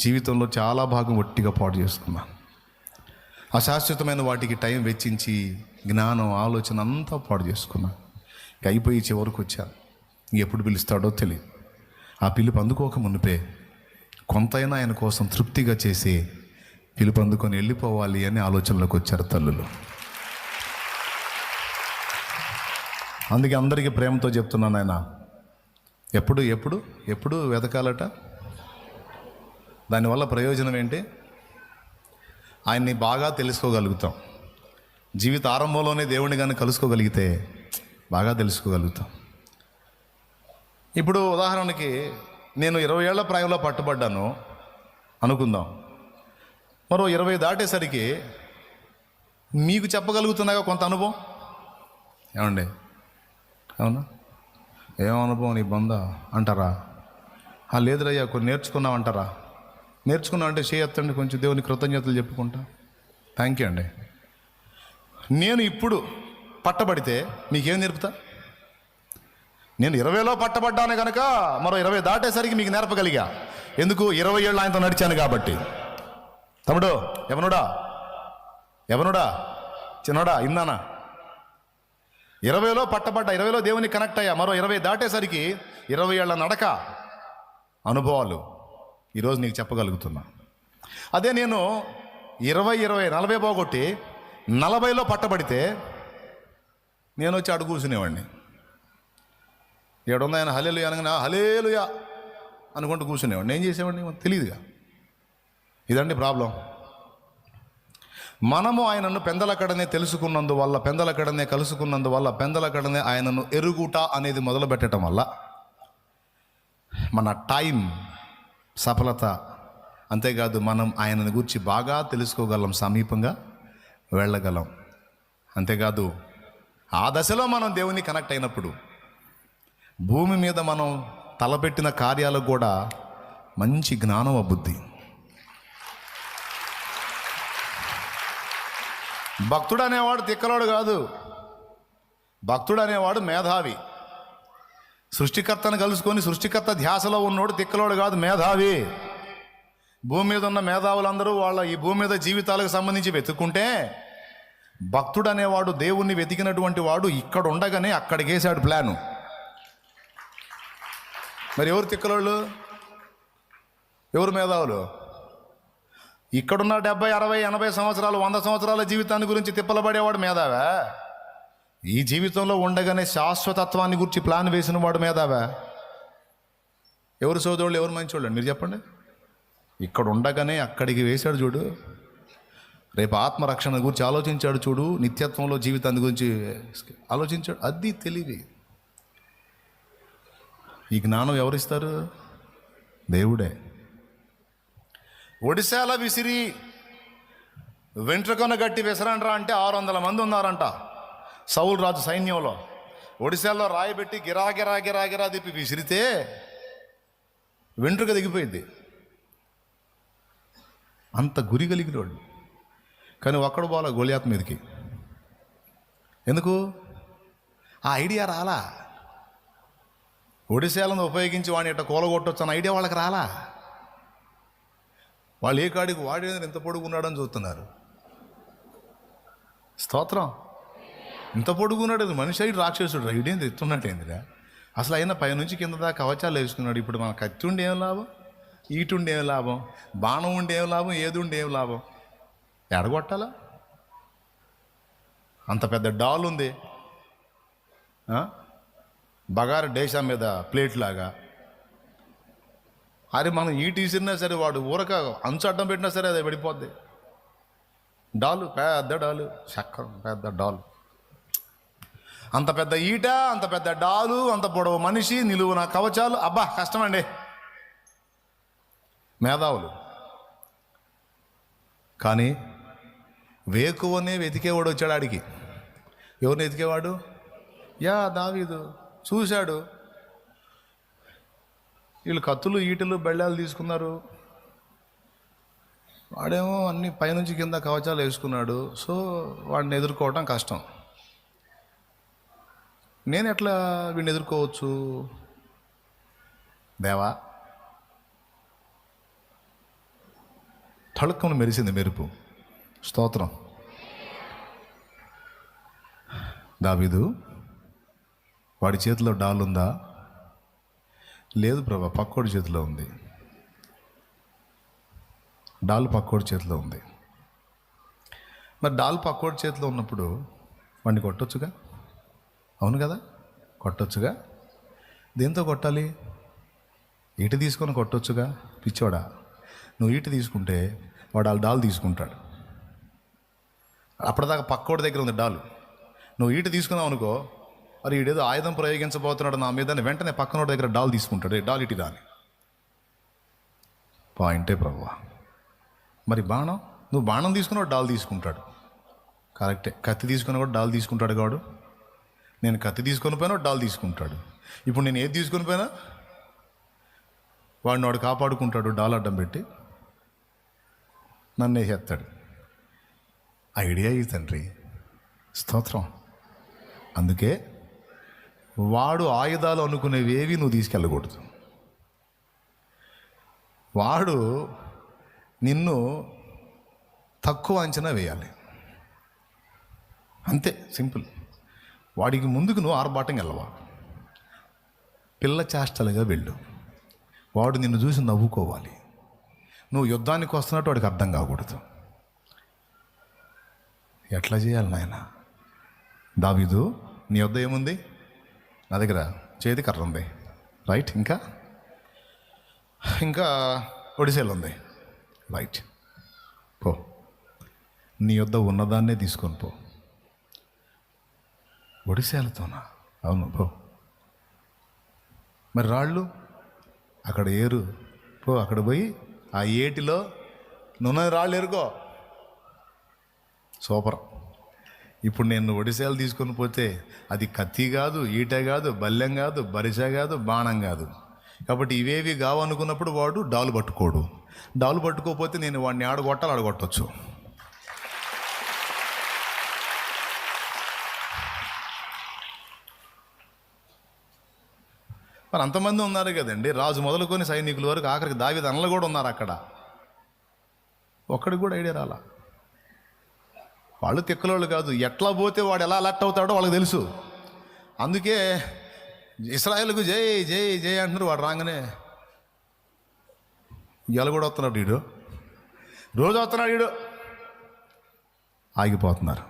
జీవితంలో చాలా భాగం ఒట్టిగా పాడు చేసుకున్నాను అశాశ్వతమైన వాటికి టైం వెచ్చించి జ్ఞానం ఆలోచన అంతా పాడు చేసుకున్నాను ఇక అయిపోయి చివరికి వచ్చాను ఎప్పుడు పిలుస్తాడో తెలియదు ఆ పిలుపు అందుకోక మునిపే కొంతైనా ఆయన కోసం తృప్తిగా చేసి పిలుపు అందుకొని వెళ్ళిపోవాలి అని ఆలోచనలోకి వచ్చారు తల్లులు. అందుకే అందరికీ ప్రేమతో చెప్తున్నాను ఆయన. ఎప్పుడు ఎప్పుడు ఎప్పుడు వెతకాలట? దానివల్ల ప్రయోజనం ఏంటి? ఆయన్ని బాగా తెలుసుకోగలుగుతాం. జీవిత ఆరంభంలోనే దేవుడిని కానీ కలుసుకోగలిగితే బాగా తెలుసుకోగలుగుతాం. ఇప్పుడు ఉదాహరణకి నేను ఇరవై ఏళ్ళ ప్రాయంలో పట్టుబడ్డాను అనుకుందాం. మరో ఇరవై దాటేసరికి మీకు చెప్పగలుగుతున్నాగా కొంత అనుభవం? ఏమండి? అవునా? ఏం అనుభవం నీ బంద? అంటారా? లేదురయ్యా కొన్ని నేర్చుకున్నావు అంటారా? నేర్చుకున్నా అంటే చేయొత్తండి కొంచెం దేవుని కృతజ్ఞతలు చెప్పుకుంటా. థ్యాంక్ యూ అండి. నేను ఇప్పుడు పట్టబడితే మీకేం నేర్పుతా? నేను ఇరవైలో పట్టబడ్డాను కనుక మరో ఇరవై దాటేసరికి మీకు నేర్పగలిగా ఎందుకు? ఇరవై ఏళ్ళు ఆయనతో నడిచాను కాబట్టి. తమ్ముడు ఎవనుడా? ఎవనుడా? చిన్నడా ఇన్నానా ఇరవైలో పట్టబడ్డా ఇరవైలో దేవుని కనెక్ట్ అయ్యా. మరో ఇరవై దాటేసరికి ఇరవై ఏళ్ళ నడక అనుభవాలు. ఈరోజు నీకు చెప్పగలుగుతున్నా. అదే నేను ఇరవై ఇరవై నలభై పోగొట్టి నలభైలో పట్టబడితే నేను వచ్చి అడుగు కూర్చునేవాడిని. ఏడుంది ఆయన? హలేలు అనగానే హలేలుయా అనుకుంటూ కూర్చునేవాడిని. ఏం చేసేవాడిని తెలియదుగా ఇదండి ప్రాబ్లం. మనము ఆయనను పెందలకడనే తెలుసుకున్నందువల్ల పెందలకడనే కలుసుకున్నందువల్ల పెందలకడనే ఆయనను ఎరుగుట అనేది మొదలు పెట్టడం వల్ల మన టైం సఫలత. అంతేకాదు మనం ఆయనను గురించి బాగా తెలుసుకోగలం సమీపంగా వెళ్ళగలం. అంతేకాదు ఆ దశలో మనం దేవుని కనెక్ట్ అయినప్పుడు భూమి మీద మనం తలపెట్టిన కార్యాలకు కూడా మంచి జ్ఞానం బుద్ధి. భక్తుడు అనేవాడు తిక్కలోడు కాదు. భక్తుడు అనేవాడు మేధావి. సృష్టికర్తను కలుసుకొని సృష్టికర్త ధ్యాసలో ఉన్నోడు తిక్కలోడు కాదు మేధావి. భూమి మీద ఉన్న మేధావులందరూ వాళ్ళ ఈ భూమి మీద జీవితాలకు సంబంధించి వెతుక్కుంటే భక్తుడు అనేవాడు దేవుణ్ణి వెతికినటువంటి వాడు ఇక్కడ ఉండగానే అక్కడికి వేసాడు ప్లాను. మరి ఎవరు తిక్కలోళ్ళు? ఎవరు మేధావులు? ఇక్కడున్న డెబ్బై అరవై ఎనభై సంవత్సరాలు వంద సంవత్సరాల జీవితాన్ని గురించి తిప్పలబడేవాడు మేధావా? ఈ జీవితంలో ఉండగానే శాశ్వతత్వాన్ని గురించి ప్లాన్ వేసిన వాడు మేధావా? ఎవరు సోదరుడు ఎవరు మంచోళ్ళు? మీరు చెప్పండి. ఇక్కడ ఉండగానే అక్కడికి వేశాడు చూడు. రేపు ఆత్మరక్షణ గురించి ఆలోచించాడు చూడు. నిత్యత్వంలో జీవితాన్ని గురించి ఆలోచించాడు. అది తెలివి. ఈ జ్ఞానం ఎవరిస్తారు? దేవుడే. ఒడిశాల విసిరి వెంట్రుకొన గట్టి విసరంట్రా అంటే ఆరు వందల మంది ఉన్నారంట. సౌలు రాజు సైన్యంలో ఒడిశాలో రాయబెట్టి గిరా గిరా గిరా గిరా తిప్పి విసిరితే వెంట్రుక దిగిపోయింది అంత గురి కలిగినోడు కానీ ఒక్కడు పోలా గోలియాత్ మీదకి? ఎందుకు? ఆ ఐడియా రాలా? ఒడిశాలను ఉపయోగించి వాడిని ఇట్ట కూలగొట్టొచ్చు అన్న ఐడియా వాళ్ళకి రాలా? వాళ్ళు ఏ కాడికి వాడేది ఎంత పొడుగున్నాడని చూస్తున్నారు. స్తోత్రం. ఇంత పొడుగున్నాడు అది మనిషి అయితే రాక్షసుడు ఇడేంది ఎత్తున్నట్టు ఏందిరా అసలు అయినా పైనుంచి కింద దాకా కవచాలు వేసుకున్నాడు. ఇప్పుడు మన కత్తి ఉండి ఏం లాభం? ఈటుండి ఏం లాభం? బాణం ఉండి ఏం లాభం? ఏది ఉండి ఏం లాభం? ఎడగొట్టాలా? అంత పెద్ద డాల్ ఉంది. బగారు డేషా మీద ప్లేట్ లాగా. అరే మనం ఈ తీసినా సరే వాడు ఊరక అంచు అడ్డం పెట్టినా సరే అది పడిపోద్ది. డాలు పెద్ద డాలు చక్రం పెద్ద డాలు. అంత పెద్ద ఈట అంత పెద్ద డాలు అంత పొడవు మనిషి నిలువున కవచాలు. అబ్బా కష్టమండి. మేధావులు. కానీ వేకువనే వెతికేవాడు వచ్చాడు ఆడికి. ఎవరిని వెతికేవాడు? యా దావీదు. చూశాడు. వీళ్ళు కత్తులు ఈటలు బెళ్ళాలు తీసుకున్నారు. వాడేమో అన్ని పైనుంచి కింద కవచాలు వేసుకున్నాడు. సో వాడిని ఎదుర్కోవటం కష్టం. నేను ఎట్లా వీడిని ఎదుర్కోవచ్చు? దేవా తళుక్కను మెరిసింది మెరుపు. స్తోత్రం. దావీదు వాడి చేతిలో డాల్ ఉందా లేదు ప్రభా పక్కోడి చేతిలో ఉంది. డాల్ పక్కోడి చేతిలో ఉంది. మరి డాల్ పక్కోడి చేతిలో ఉన్నప్పుడు వాడిని కొట్టొచ్చుగా? అవును కదా? కొట్టొచ్చుగా? దేంతో కొట్టాలి? ఇటు తీసుకొని కొట్టొచ్చుగా? పిచ్చోడా? నువ్వు ఇటు తీసుకుంటే వాడు వాళ్ళ డాల్ తీసుకుంటాడు. అప్పటిదాకా పక్కోడి దగ్గర ఉంది డాలు. నువ్వు ఇటు తీసుకున్నావు అనుకో మరి ఈడేదో ఆయుధం ప్రయోగించబోతున్నాడు నా మీద వెంటనే పక్కనోడి దగ్గర డాల్ తీసుకుంటాడు. "ఏ, డాల్ ఇటు దాని పాయింటే ప్రభు మరి బాణం? నువ్వు బాణం తీసుకున్నాడు డాల్ తీసుకుంటాడు. కరెక్టే. కత్తి తీసుకుని కూడా డాల్ తీసుకుంటాడు కాడు. నేను కత్తి తీసుకొని పోయినా డాల్ తీసుకుంటాడు. ఇప్పుడు నేను ఏది తీసుకొని పోయినా వాడిని వాడు కాపాడుకుంటాడు డాల్ అడ్డం పెట్టి నన్ను వేసేస్తాడు ఐడియా ఈ తండ్రి. స్తోత్రం. అందుకే వాడు ఆయుధాలు అనుకునేవేవి నువ్వు తీసుకెళ్ళకూడదు. వాడు నిన్ను తక్కువ అంచనా వేయాలి. అంతే సింపుల్. వాడికి ముందుకు నువ్వు ఆర్భాటం వెళ్ళవా? పిల్ల చేష్టలుగా వెళ్ళు. వాడు నిన్ను చూసి నవ్వుకోవాలి. నువ్వు యుద్ధానికి వస్తున్నట్టు వాడికి అర్థం కాకూడదు. ఎట్లా చేయాలి నాయన? దావీదు నీ వద్ద ఏముంది? నా దగ్గర చేతి కర్ర ఉంది. రైట్ ఇంకా? ఇంకా ఒడిసేలు ఉంది. రైట్. పో. నీ వద్ద ఉన్నదాన్నే తీసుకొని పో. ఒడిశాలతోనా? అవును పో. మరి రాళ్ళు? అక్కడ ఏరు. పో అక్కడ పోయి ఆ ఏటిలో నున్న రాళ్ళు ఎరుకో సూపర్. ఇప్పుడు నేను ఒడిశాలు తీసుకొని పోతే అది కత్తి కాదు ఈట కాదు బల్లెం కాదు బరిస కాదు బాణం కాదు. కాబట్టి ఇవేవి కావనుకున్నప్పుడు వాడు డాలు పట్టుకోడు. డాలు పట్టుకోకపోతే నేను వాడిని ఆడగొట్టాలి ఆడగొట్టచ్చు. మరి అంతమంది ఉన్నారు కదండి. రాజు మొదలుకొని సైనికుల వరకు ఆఖరికి దావిద అనలు కూడా ఉన్నారు అక్కడ. ఒక్కడికి కూడా ఐడియా రాలా? వాళ్ళు తిక్కలోళ్ళు కాదు. ఎట్లా పోతే వాడు ఎలా అలర్ట్ అవుతాడో వాళ్ళకి తెలుసు. అందుకే ఇస్రాయల్కు జై జై జై అంటున్నారు. వాడు రాగానే ఇవాళ కూడా వస్తున్నాడు వీడు రోజు వస్తున్నాడు వీడు ఆగిపోతున్నారు.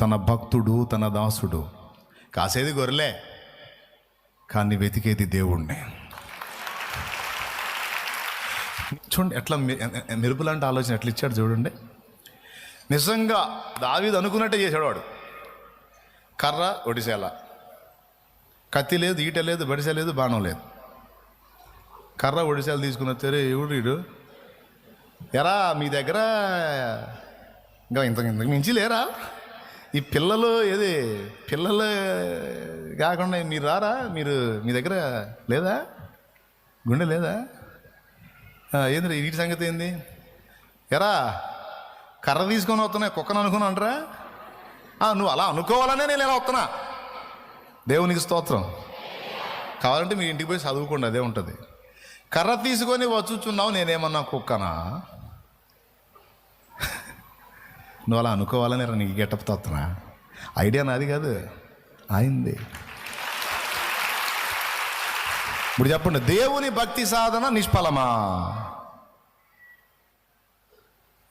తన భక్తుడు తన దాసుడు. కాసేది గొర్రెలే. కానీ వెతికేది దేవుణ్ణి. చూడండి ఎట్లా మె- మెరుపులాంటి ఆలోచన ఎట్లా ఇచ్చాడు చూడండి. నిజంగా దావీదు అనుకున్నట్టే చేశాడు వాడు. కర్ర ఒడిసేల కత్తి లేదు ఈట లేదు బడిసె లేదు బాణం లేదు. కర్ర ఒడిసేలు తీసుకుని తెరే ఎవడు ఎరా మీ దగ్గర ఇంకా ఇంత ఇంతకు మించి లేరా? ఈ పిల్లలు ఏది? పిల్లలు కాకుండా మీరు రారా? మీరు మీ దగ్గర లేదా? గుండె లేదా? ఏంది వీటి సంగతి ఏంది? ఎరా కర్ర తీసుకొని వస్తున్నా కుక్కను అనుకుని అంటారా నువ్వు అలా అనుకోవాలనే నేను ఇలా వస్తున్నా. దేవునికి స్తోత్రం. కావాలంటే మీ ఇంటికి పోయి చదువుకోండి అదే ఉంటుంది. కర్ర తీసుకొని వచ్చుచున్నావు నేనేమన్నా కుక్కనా? నువ్వు అలా అనుకోవాలని రా నీకు గెటప్ తోస్తున్నా ఐడియా నాది కాదు. అయింది ఇప్పుడు చెప్పండి దేవుని భక్తి సాధన నిష్ఫలమా?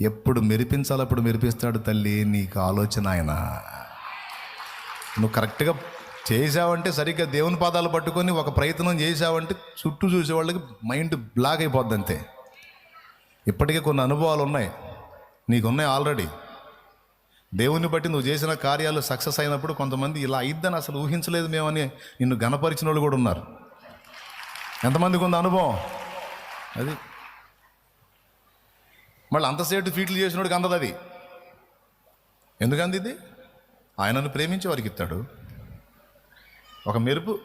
ఎప్పుడు మెరిపించాలి అప్పుడు మెరిపిస్తాడు తల్లి నీకు ఆలోచన ఆయన. నువ్వు కరెక్ట్గా చేసావంటే సరిగ్గా దేవుని పాదాలు పట్టుకొని ఒక ప్రయత్నం చేసావంటే చుట్టూ చూసే వాళ్ళకి మైండ్ బ్లాక్ అయిపోద్ది అంతే. ఇప్పటికే కొన్ని అనుభవాలు ఉన్నాయి. నీకున్నాయి ఆల్రెడీ. దేవుని బట్టి నువ్వు చేసిన కార్యాలు సక్సెస్ అయినప్పుడు కొంతమంది ఇలా అయిద్దని అసలు ఊహించలేదు మేమని నిన్ను గణపరిచిన వాళ్ళు కూడా ఉన్నారు. ఎంతమందికి ఉంది అనుభవం? అది. మళ్ళీ అంతసేటు ఫీట్లు చేసినోడికి అందదు అది. ఎందుకంది ఇది ఆయనను ప్రేమించి వారికి ఇస్తాడు. ఒక మెరుపు.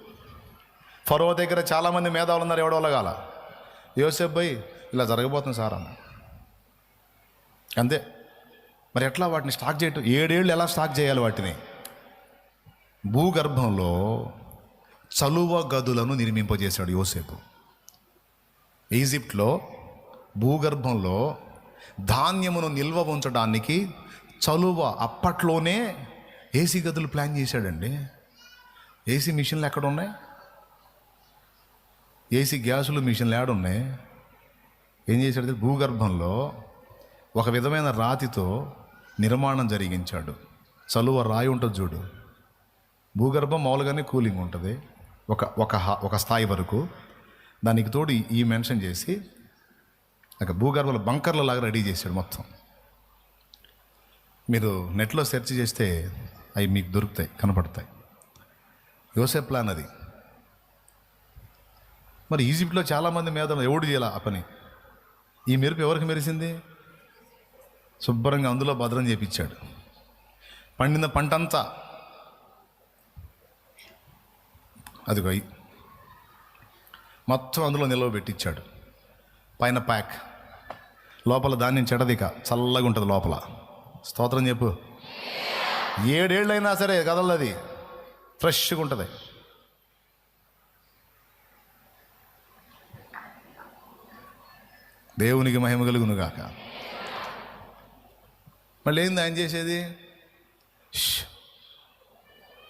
ఫరో దగ్గర చాలామంది మేధావులు ఉన్నారు ఎవడో కాల. యోసేఫ్ భయ్ ఇలా జరగబోతుంది సార్ అన్న. అంతే. మరి ఎట్లా వాటిని స్టాక్ చేయటం? ఏడేళ్ళు ఎలా స్టాక్ చేయాలి వాటిని? భూగర్భంలో చలువ గదులను నిర్మింపజేశాడు యోసేపు. ఈజిప్ట్లో భూగర్భంలో ధాన్యమును నిల్వ ఉంచడానికి చలువ అప్పట్లోనే ఏసీ గదులు ప్లాన్ చేశాడండి. ఏసీ మిషన్లు ఎక్కడ ఉన్నాయి ఏసీ గ్యాసులు మిషన్లు ఏడున్నాయి ఏం చేశాడు భూగర్భంలో ఒక విధమైన రాతితో నిర్మాణం జరిగించాడు. చలువ రాయి ఉంటుంది చూడు. భూగర్భం మామూలుగానే కూలింగ్ ఉంటుంది. ఒక ఒక ఒక స్థాయి వరకు దానికి తోడు ఈ- మెన్షన్ చేసి ఒక భూగర్భల బంకర్ల లాగా రెడీ చేశాడు మొత్తం. మీరు నెట్లో సెర్చ్ చేస్తే అవి మీకు దొరుకుతాయి కనపడతాయి. యోసెఫ్ ప్లాన్ అది. మరి ఈజిప్ట్లో చాలామంది మీద ఎవడు చేయాల ఆ పని? ఈ మెరుపు ఎవరికి మెరిసింది? శుభ్రంగా అందులో భద్రం చేపించాడు. పండిన పంటంతా అదిగో మొత్తం అందులో నిల్వ పెట్టించాడు. పైన ప్యాక్. లోపల ధాన్యం చెడదిక. చల్లగా ఉంటుంది లోపల. స్తోత్రం చెప్పు. ఏడేళ్ళైనా సరే కదలది ఫ్రెష్గా ఉంటుంది. దేవునికి మహిమ కలుగును కాక మళ్ళీ ఏంది ఆయన చేసేది? ష్.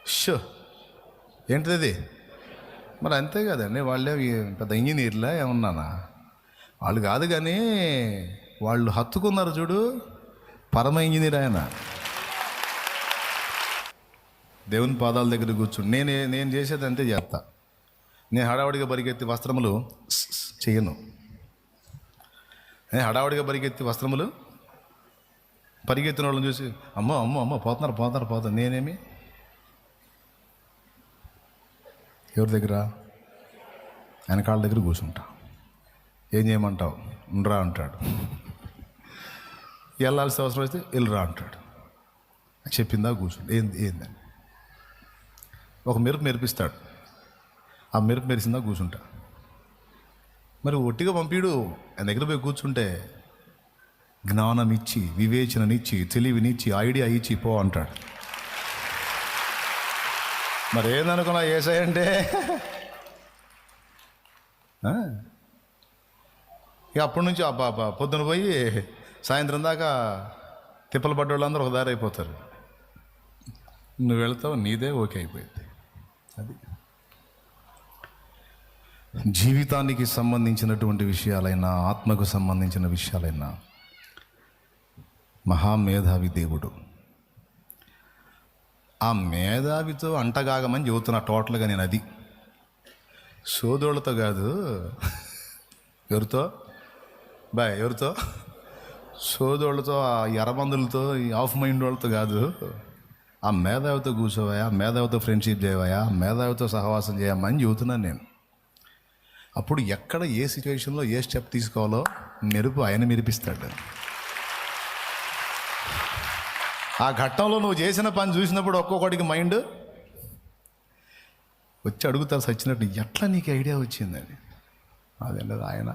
ష్. ఏంటిది మరి అంతే కదండి. వాళ్ళే పెద్ద ఇంజనీర్లా ఏమన్నానా? వాళ్ళు కాదు కానీ వాళ్ళు హత్తుకున్నారు చూడు పరమ ఇంజనీర్ ఆయన. దేవుని పాదాల దగ్గర కూర్చుని నేను నేను చేసేది అంతే చేస్తా. నేను హడావుడిగా పరిగెత్తి వస్త్రములు చేయను. నేను హడావుడిగా పరిగెత్తి వస్త్రములు? పరిగెత్తిన వాళ్ళని చూసి అమ్మో అమ్మ అమ్మ పోతున్నారు పోతున్నారు పోతున్నారు. నేనేమి? ఎవరి దగ్గర? ఆయన కాళ్ళ దగ్గర కూర్చుంటా. ఏం చేయమంటావు? ఉండరా అంటాడు. వెళ్ళాల్సిన అవసరం అయితే వెళ్ళరా అంటాడు. చెప్పిందా కూర్చుంటా ఏంది? ఏందని ఒక మెరుపు మెరిపిస్తాడు. ఆ మెరుపు మెరిసిందా కూర్చుంటా. మరి ఒట్టిగా పంపిడు. ఆయన దగ్గర పోయి కూర్చుంటే జ్ఞానం ఇచ్చి వివేచననిచ్చి తెలివినిచ్చి ఐడియా ఇచ్చి పో అంటాడు. మరి ఏందనుకున్నా ఏసై అంటే? ఇక అప్పటి నుంచి అబ్బా అబ్బా పొద్దున పోయి సాయంత్రం దాకా తిప్పలు పడ్డ వాళ్ళందరూ ఒక దారి అయిపోతారు. నువ్వు వెళ్తావు నీదే ఓకే అయిపోయింది. అది. జీవితానికి సంబంధించినటువంటి విషయాలైనా ఆత్మకు సంబంధించిన విషయాలైనా మహామేధావి దేవుడు. ఆ మేధావితో అంటగాగమని చెబుతున్నా టోటల్గా నేను అది. సోదోళ్ళతో కాదు. ఎవరితో? బాయ్ ఎవరితో? సోదోళ్ళతో ఆ ఎర్రబందులతో ఈ ఆఫ్ మైండ్ వాళ్ళతో కాదు. ఆ మేధావితో కూర్చోవాయా మేధావితో ఫ్రెండ్షిప్ చేయవాయా మేధావితో సహవాసం చేయమని చెబుతున్నాను నేను. అప్పుడు ఎక్కడ ఏ సిచ్యువేషన్లో ఏ స్టెప్ తీసుకోవాలో మెరుపు ఆయన మెరిపిస్తాడు. ఆ ఘట్టంలో నువ్వు చేసిన పని చూసినప్పుడు ఒక్కొక్కడికి మైండ్ వచ్చి అడుగుతారు సచ్చినట్టు ఎట్లా నీకు ఐడియా వచ్చిందని అదే ఆయన.